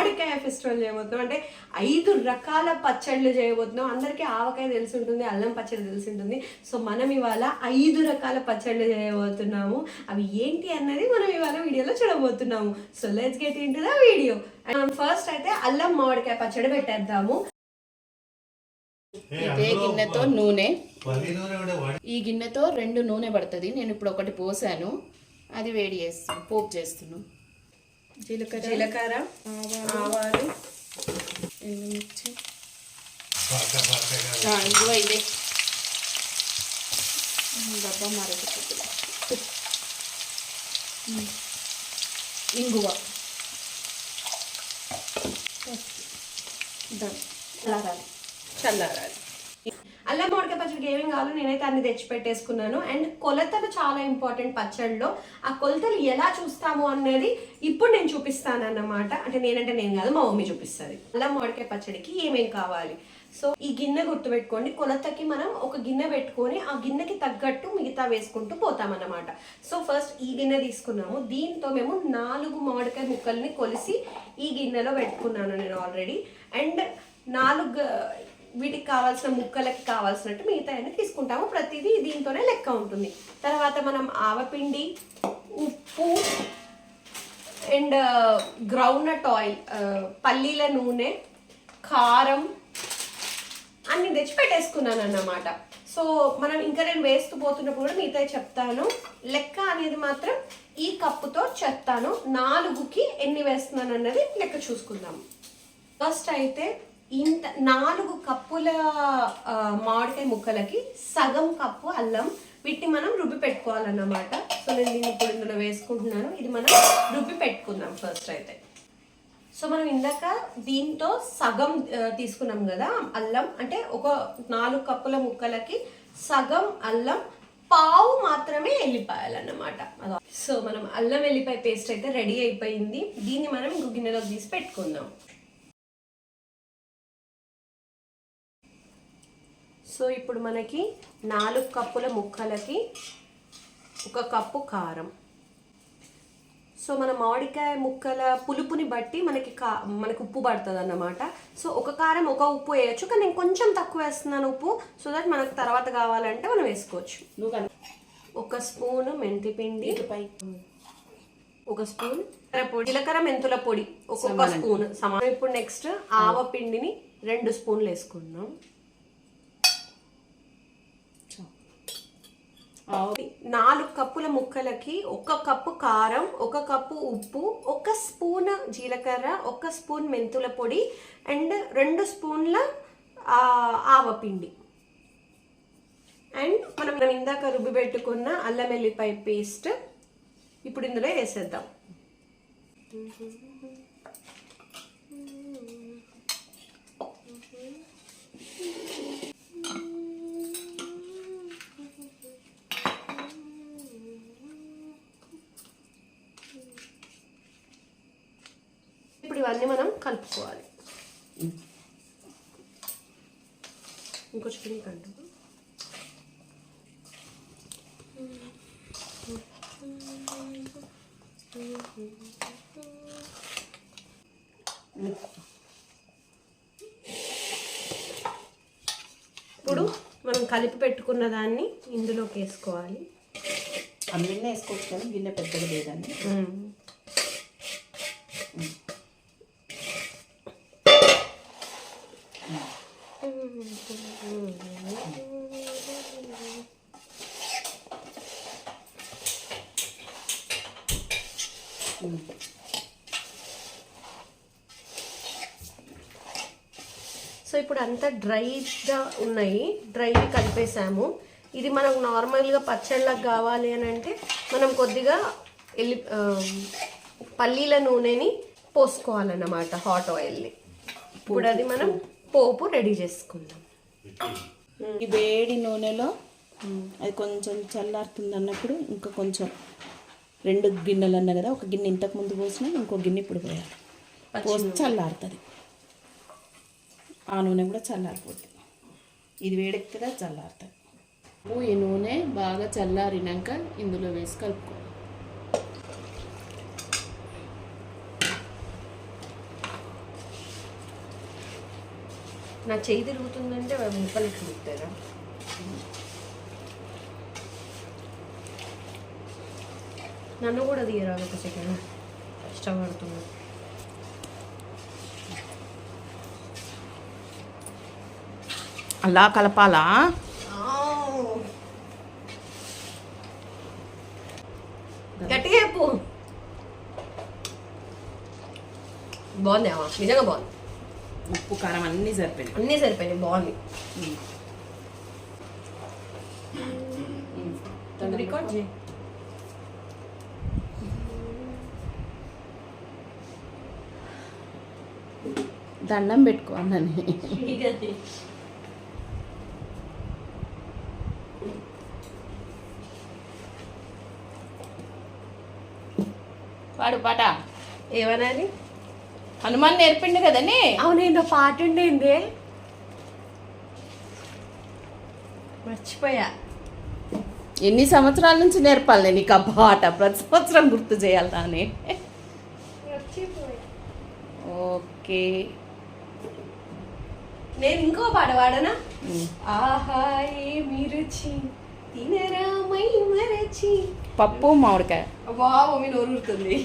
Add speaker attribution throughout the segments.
Speaker 1: మామిడికాయ ఫెస్టివల్ చేయబోతున్నాం. అంటే ఐదు రకాల పచ్చళ్ళు చేయబోతున్నాం. అందరికీ ఆవకాయ తెలిసి ఉంటుంది అల్లం పచ్చడి తెలిసి ఉంటుంది సో మనం ఇవాళ ఐదు రకాల పచ్చళ్ళు చేయబోతున్నాము. అవి ఏంటి అన్నది మనం ఇవాళ వీడియోలో చూడబోతున్నాము. So let's get into the video మనం ఫస్ట్ అయితే అల్లం మామిడికాయ పచ్చడి పెట్టేద్దాము.
Speaker 2: ఇదే గిన్నెతో నూనె. ఈ గిన్నెతో రెండు నూనె పడుతుంది. నేను ఇప్పుడు ఒకటి పోసాను. అది వేడి చేస్తాను పోపు చేస్తున్నాను జీలకర్ర
Speaker 1: జీలకర్ర ఆవాలు
Speaker 2: ఎండుమిర్చి.
Speaker 3: బాగా బాగా
Speaker 2: ఆ, ఇదిగో ఇదే. డబ్బా మరొకటి ఇంగువ. చల్లారాలి. చల్లారాలి.
Speaker 1: అల్లం మామిడికాయ పచ్చడికి ఏమేమి కావాలో నేనైతే అన్ని తెచ్చి పెట్టేసుకున్నాను అండ్ కొలతలు చాలా ఇంపార్టెంట్ పచ్చడిలో ఆ కొలతలు ఎలా చూస్తాము అనేది ఇప్పుడు నేను చూపిస్తాను అన్నమాట అంటే నేనంటే నేను కాదు మా మమ్మీ చూపిస్తుంది. అల్లం మామిడికాయ పచ్చడికి ఏమేమి కావాలి? సో ఈ గిన్నె గుర్తుపెట్టుకోండి. కొలతకి మనం ఒక గిన్నె పెట్టుకొని ఆ గిన్నెకి తగ్గట్టు మిగతా వేసుకుంటూ పోతామన్నమాట. సో ఫస్ట్ ఈ గిన్నె తీసుకున్నాము. దీంతో మేము నాలుగు మామిడికాయ ముక్కల్ని కొలిసి ఈ గిన్నెలో పెట్టుకున్నాను నేను ఆల్రెడీ. అండ్ నాలుగు వీటికి కావాల్సిన ముక్కలకి కావాల్సినట్టు మిగతా అయినా తీసుకుంటాము. ప్రతిదీ దీంతోనే లెక్క ఉంటుంది. తర్వాత మనం ఆవపిండి ఉప్పు అండ్ గ్రౌండ్నట్ ఆయిల్ పల్లీల నూనె కారం అన్ని తెచ్చి పెట్టేసుకున్నాను అన్నమాట సో మనం ఇంకా నేను వేస్తూ పోతున్నప్పుడు కూడా మిగతా చెప్తాను. లెక్క అనేది మాత్రం ఈ కప్పుతో చెప్తాను. నాలుగుకి ఎన్ని వేస్తున్నాను అన్నది లెక్క చూసుకుందాం. ఫస్ట్ అయితే ఇంత నాలుగు కప్పుల మామిడికాయ ముక్కలకి సగం కప్పు అల్లం. వీటిని మనం రుబ్బి పెట్టుకోవాలన్నమాట. సో నేను దీన్ని ఇప్పుడు ఇందులో వేసుకుంటున్నాను. ఇది మనం రుబ్బి పెట్టుకుందాం ఫస్ట్ అయితే. సో మనం ఇందాక దీంతో సగం తీసుకున్నాం కదా అల్లం. అంటే ఒక నాలుగు కప్పుల ముక్కలకి సగం అల్లం పావు మాత్రమే వెళ్ళిపోయాలన్నమాట సో మనం అల్లం ఎల్లిపాయ పేస్ట్ అయితే రెడీ అయిపోయింది. దీన్ని మనం ఇంకో గిన్నెలోకి తీసి పెట్టుకుందాం. సో ఇప్పుడు మనకి నాలుగు కప్పుల ముక్కలకి ఒక కప్పు కారం. సో మన మామిడికాయ ముక్కల పులుపుని బట్టి మనకి కా మనకి ఉప్పు పడుతుంది అన్నమాట సో ఒక కారం ఒక ఉప్పు వేయచ్చు కానీ నేను కొంచెం తక్కువ వేస్తున్నాను ఉప్పు సో దట్ మనకు తర్వాత కావాలంటే మనం వేసుకోవచ్చు. ఒక స్పూన్ మెంతి పిండి ఒక స్పూన్ పొడి. జీలకర్ర మెంతుల పొడి ఒక్కొక్క. స్పూన్. సమానం. ఇప్పుడు నెక్స్ట్ ఆవ పిండిని రెండు స్పూన్లు వేసుకుందాం. నాలుగు కప్పుల ముక్కలకి ఒక కప్పు కారం ఒక కప్పు ఉప్పు ఒక స్పూన్ జీలకర్ర ఒక స్పూన్ మెంతుల పొడి అండ్ రెండు స్పూన్ల ఆవపిండి అండ్ మనం మనం ఇందాక రుబ్బి పెట్టుకున్న అల్లం వెల్లిపాయ పేస్ట్ ఇప్పుడు ఇందులో వేసేద్దాం. ఇవన్నీ మనం కలుపుకోవాలి. ఇంకొంచెం కంటు ఇప్పుడు మనం కలిపి పెట్టుకున్న దాన్ని ఇందులోకి వేసుకోవాలి.
Speaker 2: అన్నీ వేసుకోవచ్చు కానీ గిన్నె పెద్దగా లేదని
Speaker 1: సో ఇప్పుడు అంతా డ్రైగా ఉన్నాయి. డ్రై కలిపేసాము ఇది మనకు నార్మల్గా పచ్చళ్ళకి కావాలి అని అంటే మనం కొద్దిగా ఎల్లి పల్లీల నూనెని పోసుకోవాలన్నమాట హాట్ ఆయిల్ని. ఇప్పుడు అది మనం పోపు రెడీ చేసుకుందాం.
Speaker 2: ఈ వేడి నూనెలో అది కొంచెం చల్లారుతుంది అన్నప్పుడు ఇంకా కొంచెం రెండు గిన్నెలు అన్నా కదా ఒక గిన్నె ఇంతకు ముందు పోసినా ఇంకో గిన్నె ఇప్పుడు పోయాలి. పోసి చల్లారుతుంది. ఆ నూనె కూడా చల్లారిపోతుంది ఇది వేడెక్కితే చల్లారుతుంది. ఈ నూనె బాగా చల్లారినాక ఇందులో వేసి కలుపుకో.
Speaker 1: నా చేయి తిరుగుతుందంటే ముక్కలు తిరుగుతారా నన్ను కూడా తీయరాదు ఒక సెకండ్ కష్టపడుతున్నా
Speaker 2: అలా కలపాలా?
Speaker 1: గట్టిగా చెప్పు. బాగుంది నిజంగా బాగుంది.
Speaker 2: ఉప్పు కారం అన్నీ సరిపోయినాయి.
Speaker 1: అన్నీ సరిపోయినాయి. బాగుంది. రికార్డ్ చేయి.
Speaker 2: దండం పెట్టుకో అన్నని. వాడు పాట.
Speaker 1: ఏమనాలి
Speaker 2: హనుమాన్ నేర్పిండు కదండి
Speaker 1: అవునేందో పాట ఉండేంది మర్చిపోయా.
Speaker 2: ఎన్ని సంవత్సరాల నుంచి నేర్పాలి నేను నీకు ఆ పాట? ప్రతి సంవత్సరం గుర్తు చేయాలి
Speaker 1: మర్చిపోయా.
Speaker 2: ఓకే.
Speaker 1: నేను ఇంకో పాట పాడనా?
Speaker 2: ఉమ్.
Speaker 1: ఆహా ఏమి రుచి తినరామై మరచి
Speaker 2: పప్పు మామిడికాయ.
Speaker 1: వావ్ మీ నోరుతుంది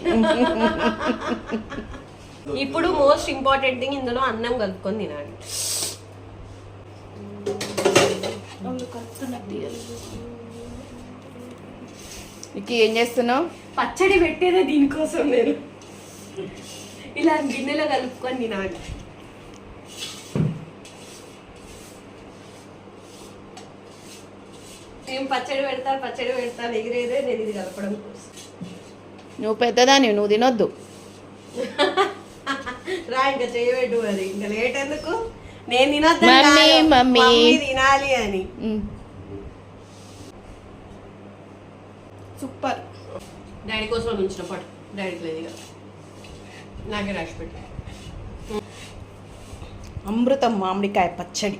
Speaker 1: ఇప్పుడు మోస్ట్ ఇంపార్టెంట్ థింగ్ ఇందులో అన్నం కలుపుకొని తినాలి.
Speaker 2: నీకు ఏం చేస్తున్నావు?
Speaker 1: పచ్చడి పెట్టేదే దీనికోసం నేను. ఇలా గిన్నెలో కలుపుకొని తినాలి. నేను పచ్చడి పెడతా పచ్చడి పెడతా ఎగిరేదే నేను ఇది కలపడం కోసం.
Speaker 2: నువ్వు పెద్దదాని నువ్వు తినొద్దు.
Speaker 1: రా ఇంకా చేయబెట్టు మరి. ఇంకా లేట్ ఎందుకు? నేను తినొద్దు
Speaker 2: మమ్మీ, మమ్మీ.
Speaker 1: తినాలి అని.
Speaker 2: సూపర్.
Speaker 1: డాడీ కోసం ఉంచిన పాటు డాడీకి లేదు నాకే రాసి పెట్టు.
Speaker 2: అమృతం మామిడికాయ పచ్చడి.